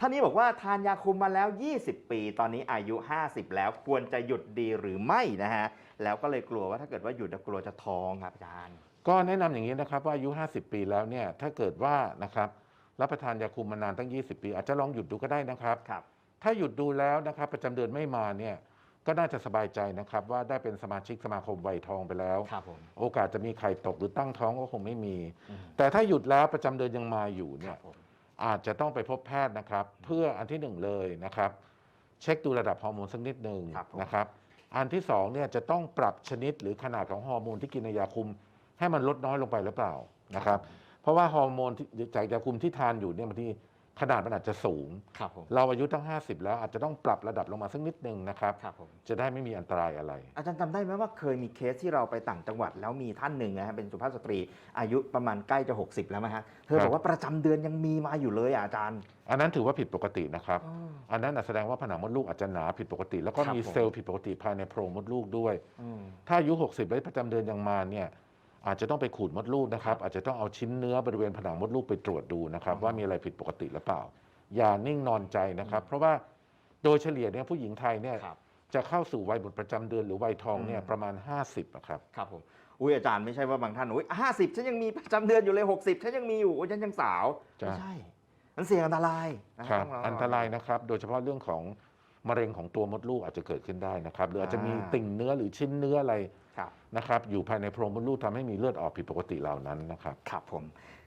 ท่านนี้บอกว่าทานยาคุมมาแล้ว 20 ปี ตอนนี้อายุ 50 แล้วควรจะหยุดดีหรือไม่นะฮะ แล้วก็เลยกลัวว่าถ้าเกิดว่าหยุดจะกลัวจะท้องครับอาจารย์ ก็แนะนำอย่างนี้นะครับว่าอายุ 50 ปีแล้วเนี่ยถ้าเกิดว่านะครับรับประทานยาคุมมานานตั้ง 20 ปี อาจจะลองหยุดดูก็ได้นะครับ ครับ ถ้าหยุดดูแล้วนะครับประจำเดือนไม่มาเนี่ยก็น่าจะสบายใจนะครับว่าได้เป็นสมาชิกสมาคมวัยทองไปแล้ว ครับผม โอกาสจะมีไข่ตกหรือตั้งท้องก็คงไม่มี อืม แต่ถ้าหยุดแล้วประจำเดือนยังมาอยู่คเนี่รัย บผม อาจจะต้องไปพบแพทย์นะครับ เพื่ออันที่หนึ่งเลยนะครับ เช็คดูระดับฮอร์โมนสักนิดหนึ่งครับผม นะครับ อันที่สองเนี่ยจะต้องปรับชนิดหรือขนาดของฮอร์โมนที่กินในยาคุม ให้มันลดน้อยลงไปหรือเปล่านะครับ เพราะว่าฮอร์โมนที่จากยาคุมที่ทานอยู่เนี่ยบางที ขนาดมันอาจจะสูง ครับผมเราอายุตั้ง 50 แล้วอาจจะต้องปรับระดับลงมาสักนิดหนึ่งนะครับ ครับผม จะได้ไม่มีอันตรายอะไร อาจารย์จำได้ไหมว่าเคยมีเคสที่เราไปต่างจังหวัด แล้วมีท่านหนึ่งนะฮะเป็นสุภาพสตรี อายุประมาณใกล้จะ 60 แล้วไหมฮะเธอครับบอกว่าประจำเดือนยังมีมาอยู่เลยอะอาจารย์ อันนั้นถือว่าผิดปกตินะครับอ๋ออันนั้นน่ะแสดงว่าผนังมดลูกอาจจะหนาผิดปกติ แล้วก็ครับมีผม เซลล์ผิดปกติภายในโพรงมดลูกด้วย อืม ถ้าอายุ 60 แล้วประจำเดือนยังมาเนี่ย อาจจะต้องไปขูดมดลูกนะครับ อาจจะต้องเอาชิ้นเนื้อบริเวณผนังมดลูกไปตรวจดูนะครับอ๋อว่ามีอะไรผิดปกติหรือเปล่า อย่านิ่งนอนใจนะครับ เพราะว่าโดยเฉลี่ยเนี่ยผู้หญิงไทยเนี่ยครับ จะเข้าสู่วัยบุตรประจำเดือนหรือวัยทองเนี่ยอืมประมาณ 50อะครับ ครับผมอุ้ยอาจารย์ไม่ใช่ว่าบางท่านอุ้ยห้าสิบฉันยังมีประจำเดือนอยู่เลย60ฉันยังมีอยู่โอ้ยฉันยังสาวจ้ะ ไม่ใช่มันเสี่ยงอันตรายนะครับ ต้งะวังอันตรายนะครับ โดยเฉพาะเรื่องของ มะเร็งของตัวมดลูกอาจจะเกิดขึ้นได้นะครับหรืออาจจะมีอ่าติ่งเนื้อหรือชิ้นเนื้ออะไรครับ นะครับอยู่ภายในโพรงมดลูกทำให้มีเลือดออกผิดปกติเหล่านั้นนะครับ ครับผม